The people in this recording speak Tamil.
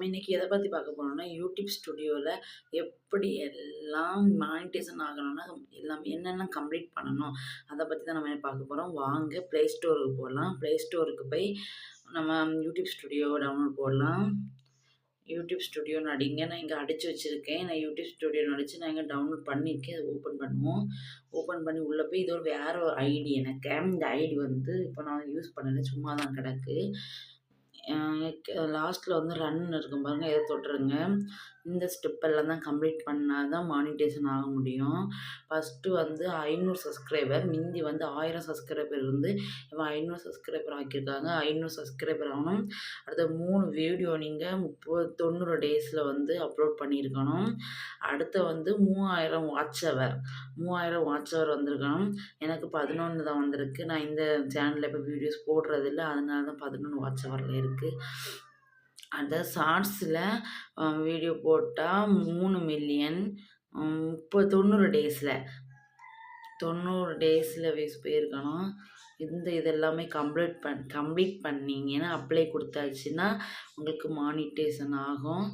நம்ம இன்னைக்கு எதை பற்றி பார்க்க போனோம்னா யூடியூப் ஸ்டுடியோவில் எப்படி எல்லாம் மானிட்டேஷன் ஆகணும்னா எல்லாம் என்னென்ன கம்ப்ளீட் பண்ணணும் அதை பற்றி தான் நம்ம பார்க்க போகிறோம் வாங்க ப்ளே ஸ்டோருக்கு போகலாம் ப்ளே ஸ்டோருக்கு போய் நம்ம யூடியூப் ஸ்டுடியோ டவுன்லோட் போடலாம். யூடியூப் ஸ்டுடியோ அடிங்க நான் இங்கே அடித்து வச்சுருக்கேன். நான் யூடியூப் ஸ்டுடியோ அடித்து நான் இங்கே டவுன்லோட் பண்ணியிருக்கேன் அதை ஓப்பன் பண்ணுவோம். ஓப்பன் பண்ணி உள்ளே போய் இது ஒரு வேறு ஒரு ஐடி எனக்கு இந்த ஐடி வந்து இப்போ நான் யூஸ் பண்ணல. சும்மா தான் கிடக்கு. லாஸ்ட்டில் வந்து ரன் இருக்கும் பாருங்கள் இதை தொட்டுருங்க. இந்த ஸ்டெப்பெல்லாம் தான் கம்ப்ளீட் பண்ணால் தான் மானிட்டேஷன் ஆக முடியும். ஃபஸ்ட்டு வந்து ஐநூறு சப்ஸ்கிரைபர் மிந்தி வந்து ஆயிரம் சப்ஸ்கிரைபர் இருந்து இப்போ ஐநூறு சப்ஸ்கிரைபர் ஆக்கியிருக்காங்க. ஐநூறு சப்ஸ்கிரைபர் ஆகணும். அடுத்த மூணு வீடியோ நீங்கள் முப்பது தொண்ணூறு டேஸில் வந்து அப்லோட் பண்ணியிருக்கணும். அடுத்த வந்து மூவாயிரம் வாட்ச் அவர் மூவாயிரம் வாட்ச் அவர் வந்திருக்கணும். எனக்கு பதினொன்று தான் வந்திருக்கு. நான் இந்த சேனலில் இப்போ வீடியோஸ் போடுறதில்ல. அதனால தான் பதினொன்று வாட்ச் அவரில் இருக்குது அந்த ஷார்ட்ஸில் வீடியோ போட்டால் மூணு மில்லியன் முப்பது தொண்ணூறு டேஸில். தொண்ணூறு டேஸில் வியூஸ் போயிருக்கணும். இந்த இதெல்லாமே கம்ப்ளீட் பண் கம்ப்ளீட் பண்ணிங்கன்னா அப்ளை கொடுத்தாச்சுன்னா உங்களுக்கு மானிட்டேஷன் ஆகும்.